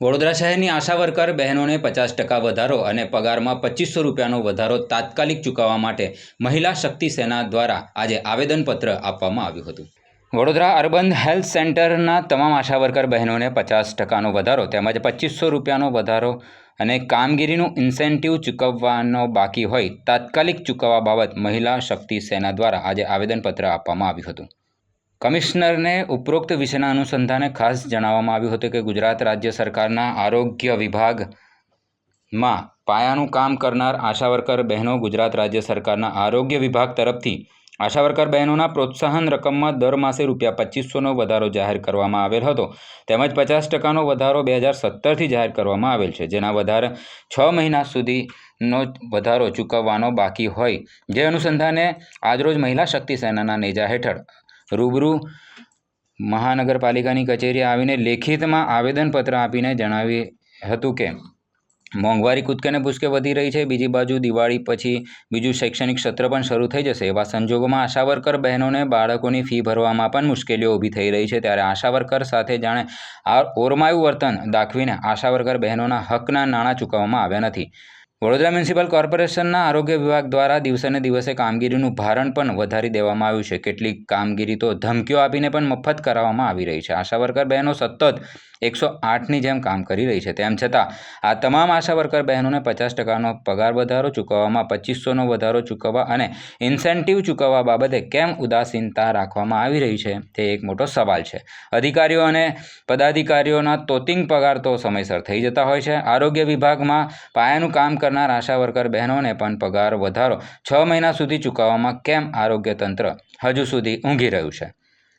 વડોદરા શહેરની આશા વર્કર બહેનોને પચાસ ટકા વધારો અને પગારમાં પચીસો રૂપિયાનો વધારો તાત્કાલિક ચૂકવવા માટે મહિલા શક્તિ સેના દ્વારા આજે આવેદનપત્ર આપવામાં આવ્યું હતું. વડોદરા અર્બન હેલ્થ સેન્ટરના તમામ આશા વર્કર બહેનોને પચાસ ટકાનો વધારો તેમજ પચીસો રૂપિયાનો વધારો અને કામગીરીનું ઇન્સેન્ટિવ ચૂકવવાનો બાકી હોય તાત્કાલિક ચૂકવવા બાબત મહિલા શક્તિ સેના દ્વારા આજે આવેદનપત્ર આપવામાં આવ્યું હતું. કમિશનરને ઉપરોક્ત વિષયના અનુસંધાને ખાસ જણાવવામાં આવ્યું હતું કે ગુજરાત રાજ્ય સરકારના આરોગ્ય વિભાગમાં પાયાનું કામ કરનાર આશાવર્કર બહેનો ગુજરાત રાજ્ય સરકારના આરોગ્ય વિભાગ તરફથી આશાવર્કર બહેનોના પ્રોત્સાહન રકમમાં દર માસે રૂપિયા પચીસોનો વધારો જાહેર કરવામાં આવેલ હતો. તેમજ પચાસ ટકાનો વધારો બે હજાર સત્તરથી જાહેર કરવામાં આવેલ છે. જેના વધારે છ મહિના સુધીનો વધારો ચૂકવવાનો બાકી હોય. જે અનુસંધાને આજરોજ મહિલા શક્તિ સેનાના નેજા હેઠળ રૂબરૂ મહાનગરપાલિકાની કચેરીએ આવીને લેખિતમાં આવેદનપત્ર આપીને જણાવી હતું કે, મોંઘવારી કૂદકેને ભૂસકે વધી રહી છે, બીજી બાજુ દિવાળી પછી બીજું શૈક્ષણિક સત્ર પણ શરૂ થઈ જશે. એવા સંજોગોમાં આશાવર્કર બહેનોને બાળકોની ફી ભરવામાં પણ મુશ્કેલીઓ ઊભી થઈ રહી છે. ત્યારે આશાવર્કર સાથે જાણે આ ઓરમાયું વર્તન દાખવીને આશાવર્કર બહેનોના હકના નાણાં ચૂકવવામાં આવ્યા નથી. વડોદરા મ્યુનિસિપલ કોર્પોરેશનના આરોગ્ય વિભાગ દ્વારા દિવસે દિવસે કામગીરીનું ભારણ પણ વધારી દેવામાં આવ્યું છે. કેટલીક કામગીરી તો ધમકીઓ આપીને પણ મફત કરાવવામાં આવી રહી છે. આશા વર્કર બહેનો સતત એકસો આઠની જેમ કામ કરી રહી છે. તેમ છતાં, આ તમામ આશા વર્કર બહેનોને પચાસ ટકાનો પગાર વધારો ચૂકવવામાં પચીસોનો વધારો ચૂકવવા અને ઇન્સેન્ટિવ ચૂકવવા બાબતે કેમ ઉદાસીનતા રાખવામાં આવી રહી છે, તે એક મોટો સવાલ છે. અધિકારીઓ અને પદાધિકારીઓના તોતિંગ પગાર તો સમયસર થઈ જતા હોય છે. આરોગ્ય વિભાગમાં પાયાનું કામ કરનાર આશા વર્કર બહેનોને પણ પગાર વધારો છ મહિના સુધી ચૂકવવામાં કેમ આરોગ્ય તંત્ર હજુ સુધી ઊંઘી રહ્યું છે?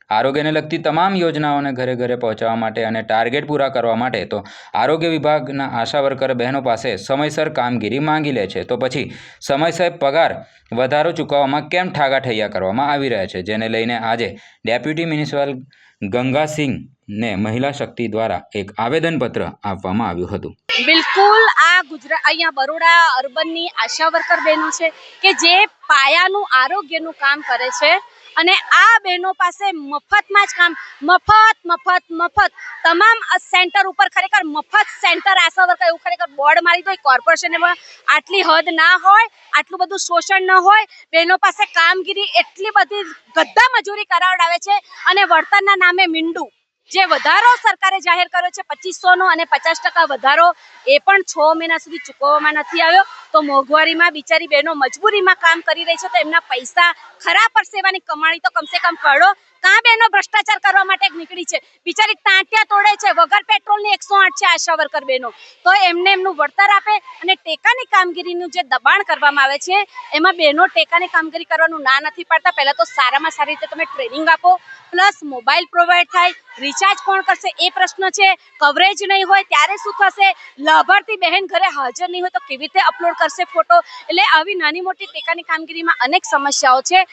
આરોગ્યને લગતી તમામ યોજનાઓને ઘરે ઘરે પહોંચાડવા માટે અને ટાર્ગેટ પૂરા કરવા માટે તો આરોગ્ય વિભાગના આશા વર્કર બહેનો પાસે સમયસર કામગીરી માંગી લે છે. તો પછી સમયસર પગાર વધારો ચૂકવવામાં કેમ ઠાગાઠૈયા કરવામાં આવી રહ્યા છે? જેને લઈને આજે ડેપ્યુટી મ્યુનિસિપલ ગંગાસિંહને મહિલા શક્તિ દ્વારા એક આવેદનપત્ર આપવામાં આવ્યું હતું. બિલકુલ આ ગુજરાત અહીંયા બરોડા અર્બનની આશા વર્કર બહેનો છે કે જે પાયાનું, આરોગ્યનું કામ કરે છે. અને આ બહેનો પાસે મફતમાં જ કામ, મફત મફત મફત. તમામ સેન્ટર ઉપર ખરેખર મફત સેન્ટર આશા વર્કર એવું ખરેખર બોર્ડ મારી દો કોર્પોરેશને પણ આટલી હદ ના હોય, આટલું બધું શોષણ ન હોય. બહેનો પાસે કામગીરી એટલી બધી ગદ્દા મજૂરી કરાવડાવે છે અને વળતરના નામે મીંડું. જે વધારો સરકારે જાહેર કર્યો છે પચીસોનો અને પચાસ ટકા વધારો એ પણ છ મહિના સુધી ચૂકવવામાં નથી આવ્યો. તો મોંઘવારીમાં બિચારી બહેનો મજબૂરીમાં કામ કરી રહી છે, તો એમના પૈસા ખરા પરસેવાની કમાણી તો કમસે કમ કરો. કાં બહેનો ભ્રષ્ટાચાર કરવા માટે નીકળી છે? બિચારી ટાંટિયા તોડે છે, વગર પેટ્રોલની એકસો આઠ છે આશા વર્કર બહેનો. તો એમને એમનું વળતર આપે અને ટેકાની કામગીરીનું જે દબાણ કરવામાં આવે છે, એમાં બહેનો ટેકાની કામગીરી કરવાનું ના નથી પાડતા. પહેલાં તો સારામાં સારી રીતે તમે ટ્રેનિંગ આપો, પ્લસ મોબાઈલ પ્રોવાઈડ થાય રિચાર્જ કોણ કરશે એ પ્રશ્ન છે. કવરેજ નહીં હોય ત્યારે શું થશે? લાભાર્થી બહેન ઘરે હાજર નહીં હોય તો કેવી રીતે અપલોડ કરશે ફોટો એટલે આવી નાની મોટી ટેકાની કામગીરીમાં અનેક સમસ્યાઓ છે.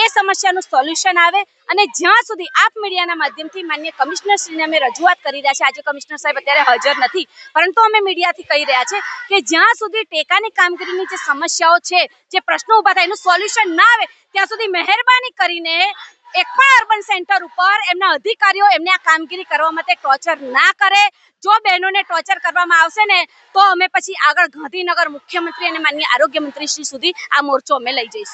એ સમસ્યાનું સોલ્યુશન આવે અને જ્યાં સુધી આપ મીડિયાના માધ્યમથી માન્ય કમિશનરશ્રીને અમે રજૂઆત કરી રહ્યા છે આજે કમિશનર સાહેબ અત્યારે હાજર નથી, પરંતુ અમે મીડિયાથી કહી રહ્યા છે કે જ્યાં સુધી ટેકાની કામગીરીની જે સમસ્યાઓ છે, જે પ્રશ્નો ઊભા થાય એનું સોલ્યુશન ના આવે, ત્યાં સુધી મહેરબાની કરીને એક પણ અર્બન સેન્ટર ઉપર એમના અધિકારીઓ એમને આ કામગીરી કરવા માટે ટોર્ચર ના કરે. જો બહેનોને ટોર્ચર કરવામાં આવશે ને, તો અમે પછી આગળ ગાંધીનગર મુખ્યમંત્રી અને માન્ય આરોગ્ય મંત્રી શ્રી સુધી આ મોરચો અમે લઈ જઈશું.